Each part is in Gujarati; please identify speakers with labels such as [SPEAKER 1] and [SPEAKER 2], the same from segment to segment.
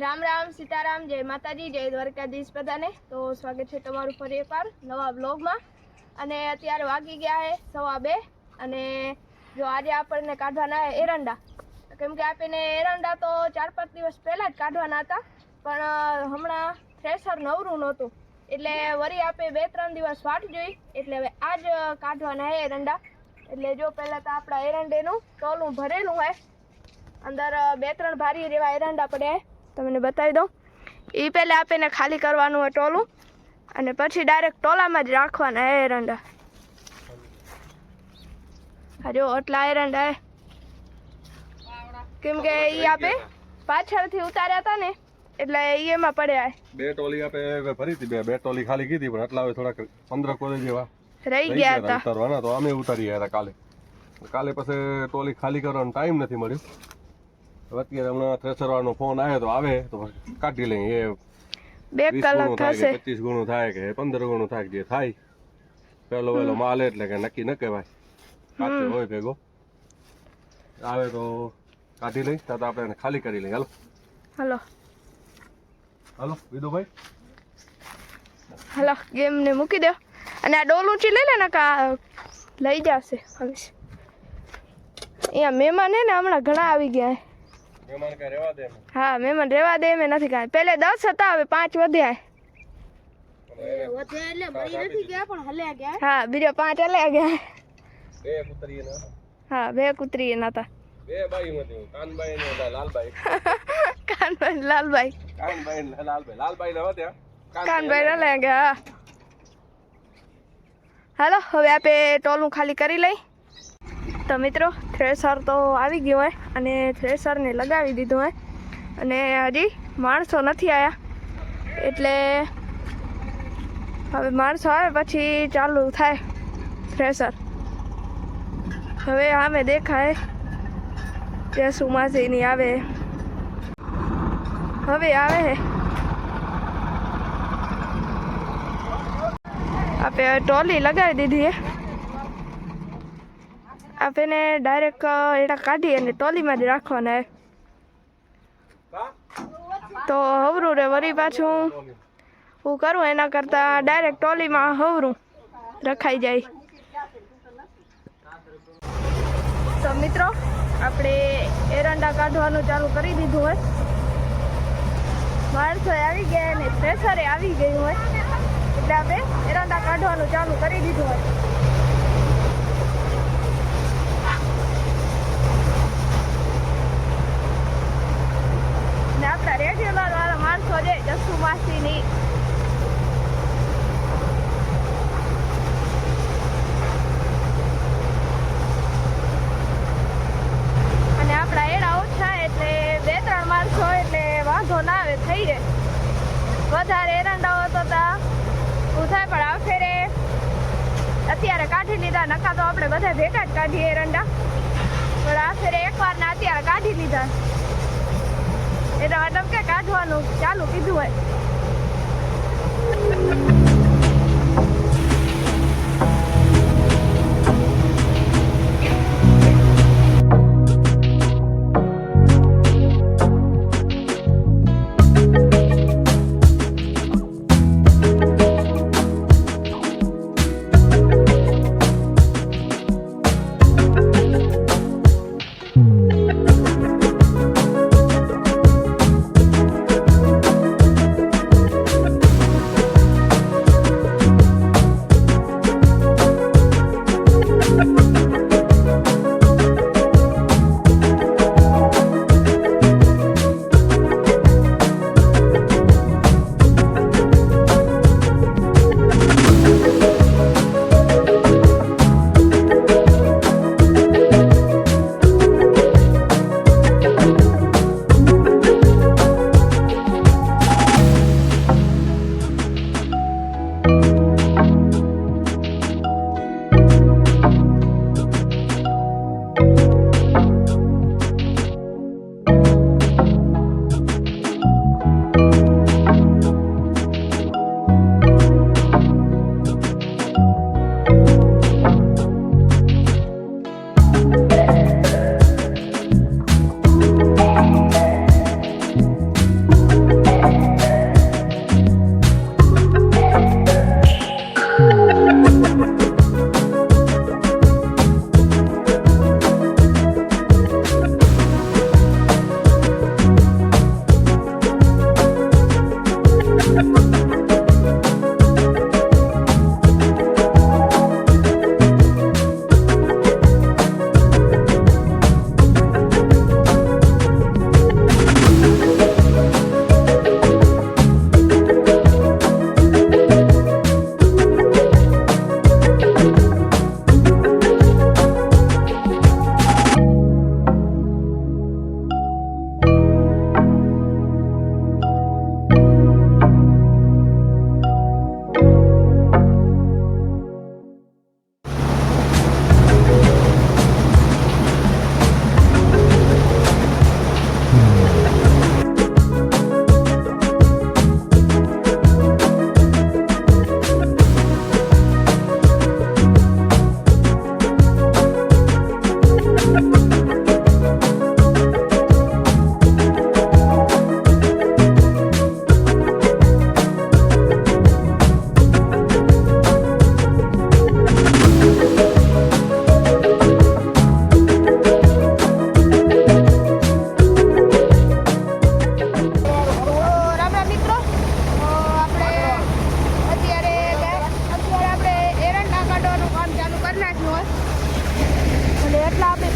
[SPEAKER 1] રામ રામ, સીતારામ, જય માતાજી, જય દ્વારકાધીશ બધાને. તો સ્વાગત છે તમારું ફરી એકવાર નવા બ્લોગમાં અને અત્યારે વાગી ગયા છે સવા બે. અને જો આજે આપણને કાઢવાના છે એરંડા. કેમ કે આપણને એરંડા તો ચાર પાંચ દિવસ પહેલાં જ કાઢવાના હતા. પણ હમણાં થ્રેસર નવરું નહોતું. એટલે વળી આપણે બે ત્રણ દિવસ વાટ જોઈ. એટલે હવે આજ કાઢવાના છે એરંડા. એટલે જો પહેલાં તો આપણા એરંડેનું ટોલું ભરેલું હોય અંદર બે ત્રણ ભારી રેવા એરંડા પડ્યા. તમને બતાવી દઉં. એ પહેલાં આપીને ખાલી કરવાનું હોય ટોલું અને પછી ડાયરેક્ટ ટોલામાં જ રાખવાના હે એરંડા અરે આટલા એરંડા હે. કેમ કે એ આપે પાછળથી ઉતાર્યા હતા ને એટલે ઈ એમાં પડ્યા
[SPEAKER 2] બે ટોલી આપે ભરી હતી બે બે ટોલી ખાલી કીધી પણ આટલા હવે થોડાક પંદર કોરે જેવા
[SPEAKER 1] રહી ગયા હતા.
[SPEAKER 2] ઉતારવાના તો અમે ઉતારી ગયા હતા કાલે. કાલે પછી ટોલી ખાલી કરવાનો ટાઈમ નથી મળ્યો. અત્યારે હમણાં થ્રેસર વાળાનો ફોન આવ્યો તો આવે તો કાઢી લઈએ. એ
[SPEAKER 1] બે કલાક થશે.
[SPEAKER 2] પચીસ ગુણું થાય કે પંદર ગુણું થાય જે થાય. પેલો વેલો માલ એટલે કે નક્કી ન કહેવાય. કાચો હોય ભેગો. આવે તો કાઢી લઈ તો આપણે એને ખાલી કરી લઈએ. હાલો.
[SPEAKER 1] હાલો.
[SPEAKER 2] હાલો વિદુભાઈ.
[SPEAKER 1] હાલો ગેમ ને મૂકી દો. અને આ ડોલ ઊંચી લઈ લે ને કા લઈ જશે. અહીંયા મહેમાન હે ને હમણાં ઘણા આવી ગયા.
[SPEAKER 2] મહેમાન કા રહેવા દે
[SPEAKER 1] હા મહેમાન રહેવા દે મે નથી કાંઈ. પહેલે દસ હતા હવે પાંચ વધ્યા. હા બીજો પાંચ હલ્યા ગયા.
[SPEAKER 2] બે પુત્રી ને
[SPEAKER 1] હા બે કુતરી એના હતા.
[SPEAKER 2] બે બાઈ માંથી કાનબાઈ ને લાલબાઈ.
[SPEAKER 1] કાનભાઈ લાલભાઈ
[SPEAKER 2] કાનબાઈ ને લાલબાઈ. લાલબાઈ ને વધ્યા.
[SPEAKER 1] કાનભાઈ અલ્યા ગયા. હાલો હવે આપણે ટોલું ખાલી કરી લઈ. તો મિત્રો થ્રેસર તો આવી ગયું હોય અને થ્રેસરને લગાવી દીધું હોય. અને હજી માણસો નથી આવ્યા એટલે હવે માણસો આવે પછી ચાલુ થાય થ્રેસર હવે આમે દેખાય. કે સુમાસીની આવે. હવે આવે આપણે ટોલી લગાવી દીધી હે. આપણે ડાયરેક્ટ એડા કાઢી અને ટોલીમાં જ રાખવાના તો હવરું રે વળી પાછું હું કરું એના કરતાં ડાયરેક્ટ ટોલીમાં હવરું રખાઈ જાય. તો મિત્રો, આપણે એરંડા કાઢવાનું ચાલુ કરી દીધું હોય. માણસો આવી ગયા અને પ્રેશરે આવી ગયું હોય. એટલે આપણે એરંડા કાઢવાનું ચાલુ કરી દીધું હોય ને આપણા રેગ્યુલર વાળા માણસો છે જસુ માસીની અને આપણા એડા ઓછા એટલે બે ત્રણ માણસો એટલે વાંધો ના આવે થઈ જાય વધારે એરંડાઓ તો તા થાય પણ આ અત્યારે કાઢી લીધા નકા તો આપણે બધા ભેગા જ કાઢીએ એરંડા પણ આ ફેરે એકવાર ના અત્યારે કાઢી લીધા. કાઢવાનું. ચાલુ કીધું હોય.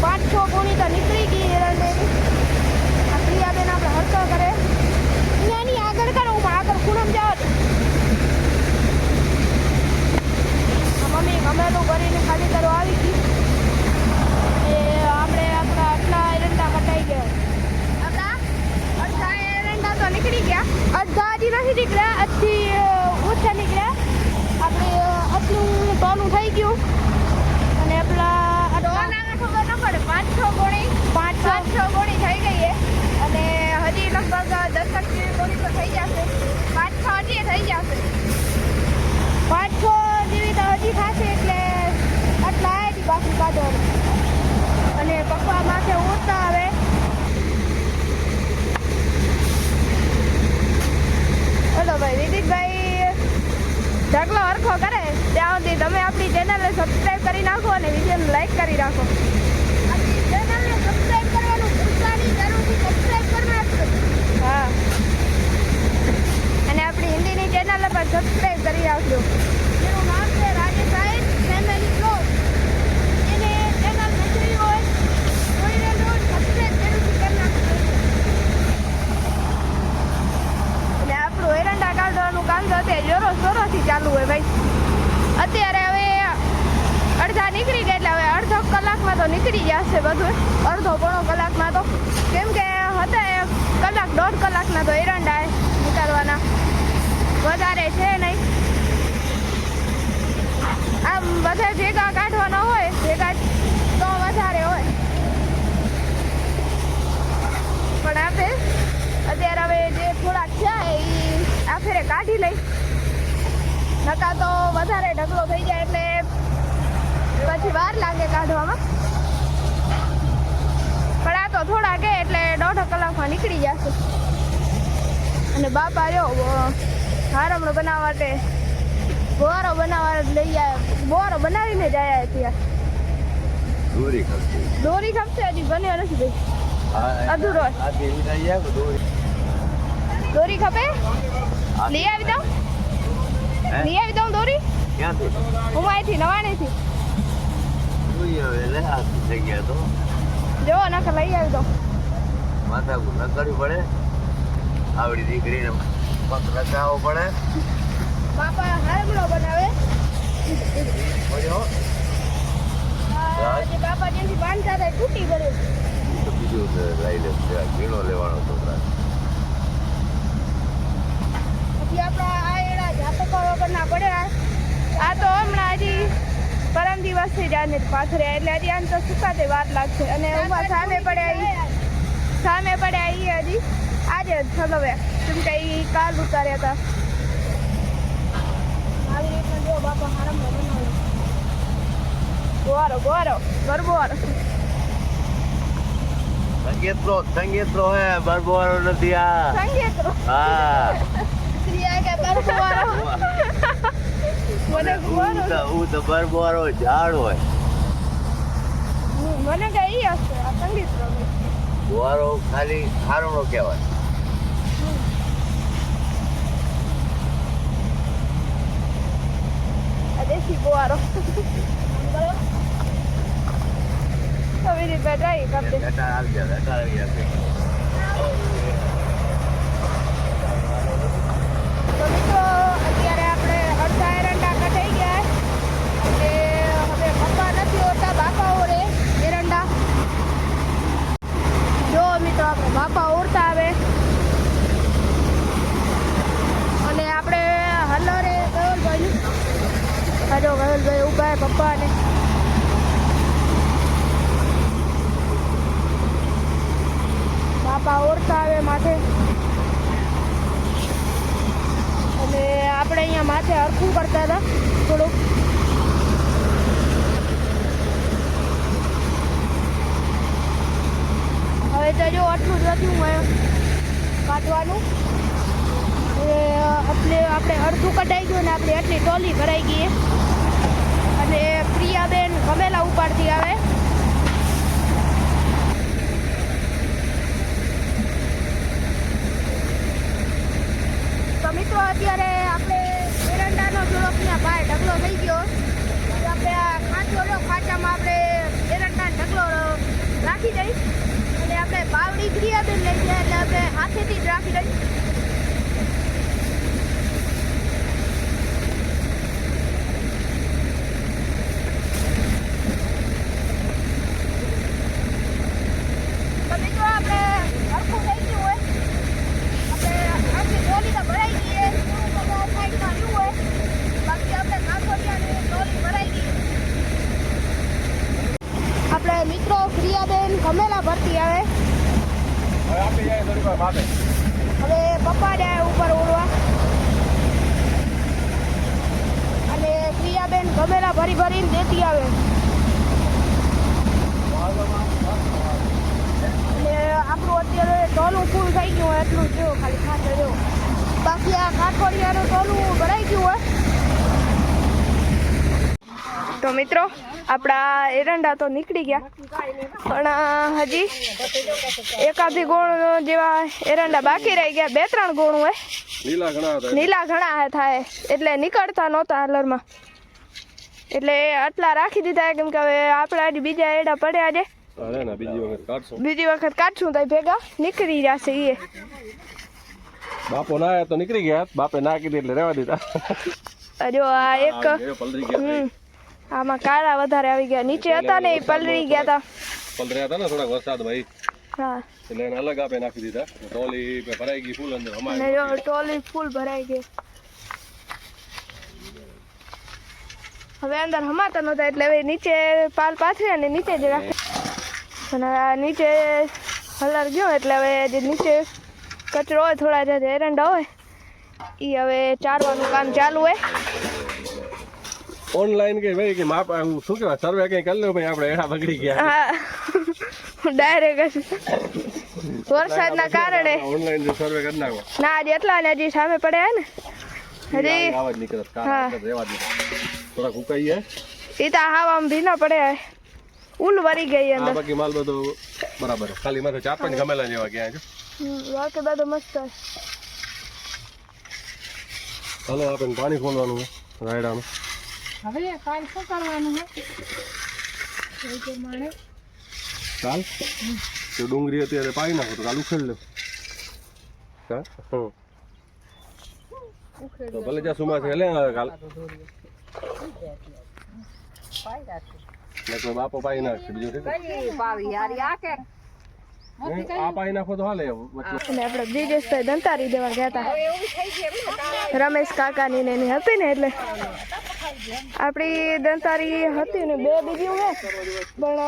[SPEAKER 1] પાંચસો ગુણી તો નીકળી ગઈ હિરણબેન આ પ્રિયાબેન આપણે હરતો કરે. એની આગળ કરો હું આગળ ખૂણમ જાવ મમ્મી ગમેલું કરીને ખાલી કરો આવી ગઈ. એ આપણે આપણા આટલા એરંડા કટાઈ ગયા. આપણા અડધા એરંડા તો નીકળી ગયા. અડધાથી નથી નીકળ્યા અડધી ઓછા નીકળ્યા. આપણે આટલું સોનું થઈ ગયું. જેવી થશે એટલે આટલા આવી બાકી કાઢવાનું અને પપ્પા માથે ઉડતા આવે. હલો ભાઈ વિદિતભાઈ ઢગલો હરખો કરે. ત્યાં સુધી તમે આપણી ચેનલને સબસ્ક્રાઈબ કરી નાખો અને વિડીયોને લાઈક કરી રાખો આપણી ચેનલને સબસ્ક્રાઇબ કરવાનું ભૂલતા નહીં જરૂરથી સબસ્ક્રાઇબ કરી નાખજો હા અને આપણી હિન્દીની ચેનલને પણ સબસ્ક્રાઇબ કરી રાખજો એનું નામ છે રાજેશ સાહેબ ફેમિલી બ્લોગ એને ચેનલ નથી હોય કોઈને રોજ સબસ્ક્રાઇબ જરૂરથી કરી નાખજો અને આપણું એરંડા કાઢવાનું કામ તો અત્યારે જોરો જોરોથી ચાલુ હોય ભાઈ અત્યારે હવે અડધા નીકળી ગયા એટલે હવે અડધો કલાકમાં તો નીકળી જશે બધું અડધો પોણો કલાકમાં તો કેમ કે હતા એ કલાક, દોઢ કલાકના તો એરંડા નીકાળવાના વધારે છે નહીં. આમ બધા ભેગા કાઢવાના હોય, ભેગા તો વધારે હોય. પણ આપણે અત્યારે હવે જે થોડાક છે એ આ ફેરે કાઢી લઈ. નકા તો વધારે ઢગલો થઈ જાય એટલે પછી વાર લાગે કાઢવામાં પણ આ તો થોડા કે એટલે કલાકમાં નીકળી જશે. અને બાપા જો હારમણો બનાવવા માટે. બોરો બનાવવા લઈ આવ્યા. બોરો બનાવીને જ આવ્યા ત્યાં
[SPEAKER 3] દોરી ખપતી
[SPEAKER 1] દોરી ખપશે હજી બન્યો નથી ભાઈ. અધૂરો.
[SPEAKER 3] દોરી.
[SPEAKER 1] ખપે? લઈ આવી દઉં? લઈ આવી દઉં દોરી? હું અહીંથી નવાણીથી. જો નકર લઈ આવી દઉં.
[SPEAKER 3] માથા ન કરવી પડે. આવડી દીકરીને પગ લગાવવો પડે.
[SPEAKER 1] બાપા હારમડો બનાવે. બાપા જેથી બાંધતા હતા તૂટી ગયું.
[SPEAKER 3] બીજું લઈ લે કીડો લેવાનો છોકરા
[SPEAKER 1] પછી આપણા આ એડા જાતકો વગરના પડ્યા આ. તો હમણાં હજી પરમ દિવસથી જ આને પાથર્યા એટલે હજી આને તો સુકાતે વાર લાગશે. અને ઊભા સામે પડ્યા ઈ સામે પડ્યા ઈ હજી આજે જ ઠલવ્યા કેમ કે ઈ કાલ ઉતાર્યા હતા આવી રીતના જો બાપા
[SPEAKER 3] હે બરબોરો નથી આ.
[SPEAKER 1] સંગીત
[SPEAKER 3] હા.
[SPEAKER 1] શ્રી કે ગરબોવારો મને
[SPEAKER 3] હું હું તો બરબોરો ઝાડ હોય.
[SPEAKER 1] મને કે હશે આ સંગીત
[SPEAKER 3] ગુવારો ખાલી ખારણો કહેવાય.
[SPEAKER 1] આવી
[SPEAKER 3] ગયા ગટાર આવી ગયા
[SPEAKER 1] તો મિત્રો, અત્યારે આપણે અડધા એરંડા થઈ ગયા એટલે હવે પપ્પા નથી હોતા બાપા ઓરે એરંડા. જો મિત્રો, આપણે બાપા ઓરતા આવે અને આપણે હલરે ગયોલભાઈ ગયોલભાઈ ઊભા હે પપ્પાને. બાપા ઓરતા આવે માથે. અને આપણે અહીંયા માથે હરખું કરતા હતા, થોડુંક. હવે તો જો આટલું જ વધ્યું કાઢવાનું. હવે આપણે આપણે અડધું કઢાઈ ગયું ને આપણી આટલી ટોલી ભરાઈ ગઈ. પ્રિયાબેન ગમેલા ઉપાડતી આવે. તો મિત્રો, અત્યારે આપણે એરંડાનો ત્યાં ભાઈ ઢગલો થઈ ગયો. આપણે આ ખાંચો રહ્યો ખાંચામાં આપણે એરંડા ઢગલો રાખી દઈ અને આપણે બાવડી ક્રિયાબેન લઈ ગયા, એટલે આપણે હાથેથી જ રાખી દઈ તો મિત્રો આપણે હરખું થઈ ગયું હોય આપણે
[SPEAKER 2] જાય થોડીક વાર માટે
[SPEAKER 1] હવે પપ્પા જાય ઉપર ઓળવા અને પ્રિયાબેન ગમેલા ભરી ભરીને દેતી આવે. આપણું અત્યારે ટોલું ફૂલ થઈ ગયું હોય એટલું જો ખાલી ખાતર જેવું બાકી આ કાઠોડિયાનું ટોલું ભરાઈ ગયું હોય. તો મિત્રો આપણા એરંડા તો નીકળી ગયા પણ હજી એકાદી ગુણ જેવા એરંડા બાકી રહી ગયા. બે ત્રણ ગુણ હોય.
[SPEAKER 2] નીલા ઘણા
[SPEAKER 1] નીલા ઘણા થાય એટલે નીકળતા નહોતા હાલરમાં. એટલે આટલા રાખી દીધા કેમ કે હવે આપણા બીજા એડા પડ્યા છે.
[SPEAKER 2] બીજી વખત કાઢશું.
[SPEAKER 1] બીજી વખત કાઢશું તો ભેગા નીકળી જશે એ
[SPEAKER 2] બાપો ના આવ્યા તો નીકળી ગયા. બાપે ના કીધી એટલે રહેવા દીધા.
[SPEAKER 1] જો આ એક આમાં કાળા વધારે આવી ગયા. નીચે હતા ને એ પલરી ગયા હતા
[SPEAKER 2] પલર્યા હતા ને થોડા વરસાદ ભાઈ.
[SPEAKER 1] હા.
[SPEAKER 2] એટલે એને અલગ આપે નાખી દીધા. ટોલી ભરાઈ ગઈ ફૂલ અંદર અમારે.
[SPEAKER 1] ટોલી ફૂલ ભરાઈ ગઈ. હવે અંદર હમાતા નહોતા એટલે હવે નીચે પાલ પાથરી અને નીચે જ રાખે. અને નીચે હલર ગયો એટલે હવે જે નીચે કચરો હોય થોડા જે એરંડા હોય એ હવે ચારવાનું કામ ચાલુ હોય.
[SPEAKER 2] ઓનલાઈન કે ભાઈ કે માપ હું શું કહેવાય સર્વે કઈ કરી લો ભાઈ આપણે એડા બગડી ગયા.
[SPEAKER 1] હા. ડાયરેક્ટ વરસાદના કારણે.
[SPEAKER 2] ઓનલાઈન સર્વે કરી નાખો.
[SPEAKER 1] ના આજે એટલા ને હજી સામે પડ્યા ને. હજી હા.
[SPEAKER 2] કાર રહેવા દે થોડાક ઉકાઈ જાય
[SPEAKER 1] એ તો હાવામાં ભીના પડ્યા ઉલ વરી ગઈ
[SPEAKER 2] આ
[SPEAKER 1] અંદર
[SPEAKER 2] બાકી માલ બધો બરાબર છે. ખાલી માથે ચાર પાંચ ગમેલા જેવા ગયા છે
[SPEAKER 1] હમ, બાકી બધું મસ્ત છે.
[SPEAKER 2] ચાલો આપણે પાણી ખોલવાનું છે રાયડાનું
[SPEAKER 1] હવે કાલ શું કરવાનું હે
[SPEAKER 2] કાલ તો ડુંગળી અત્યારે પાઈ નાખો તો કાલ ઉખેડ લો હા હમ. તો ભલે જ્યાં સુમા છે લે હવે કાલ નકર બાપો પાઈ નાખશે. બીજું કઈ આ
[SPEAKER 1] હતા રમેશ કાકાની ને એની હતી ને એટલે. આપણી દંતારી હતી ને બે બીજી હે પણ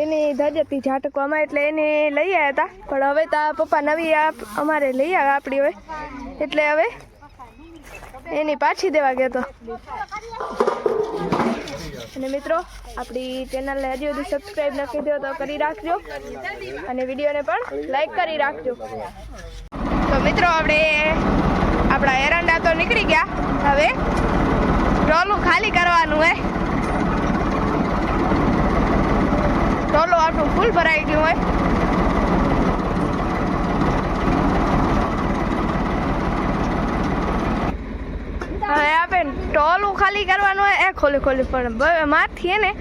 [SPEAKER 1] એની ધજતી ઝાટકવામાં એટલે એને લઈ આવ્યા હતા. પણ હવે તો પપ્પા નવી આપ અમારે લઈ આવ્યા આપણી હવે. એટલે હવે એની પાછી દેવા ગયો તો. અને મિત્રો, આપણી ચેનલને હજી સુધી સબસ્ક્રાઈબ ન કરી તો કરી રાખજો. અને વિડીયોને પણ લાઈક કરી રાખજો. તો મિત્રો, આપણે આપણા એરંડા તો નીકળી ગયા. હવે ટોલું ખાલી કરવાનું હે. ટોલું આપણું ફૂલ ભરાઈ ગયું હોય હવે આપણે ટોલું ખાલી કરવાનું હોય, એ ખોલી ખોલી, પણ હે ને,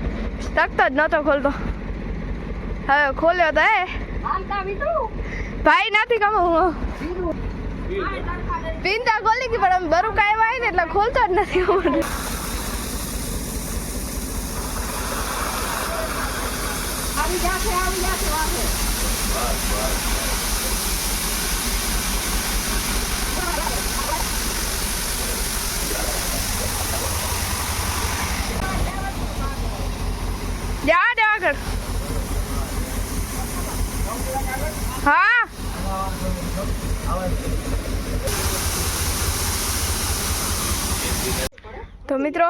[SPEAKER 1] તકતો જ નહોતો ખોલતો. હવે ખોલ્યો તો એ ભાઈ નથી ગમો હું. પિંતા ખોલી ગઈ, પણ બરું કાંઈ આવી ને એટલે ખોલતો જ નથી હું. જા દે આગળ હા? તો મિત્રો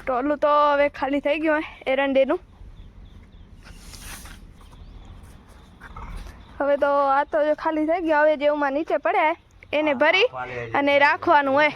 [SPEAKER 1] ટોલું તો હવે ખાલી થઈ ગયું હોય એરંડેનું હવે તો આ તો જો ખાલી થઈ ગયું હવે જેવું નીચે પડ્યા એને ભરી અને રાખવાનું હોય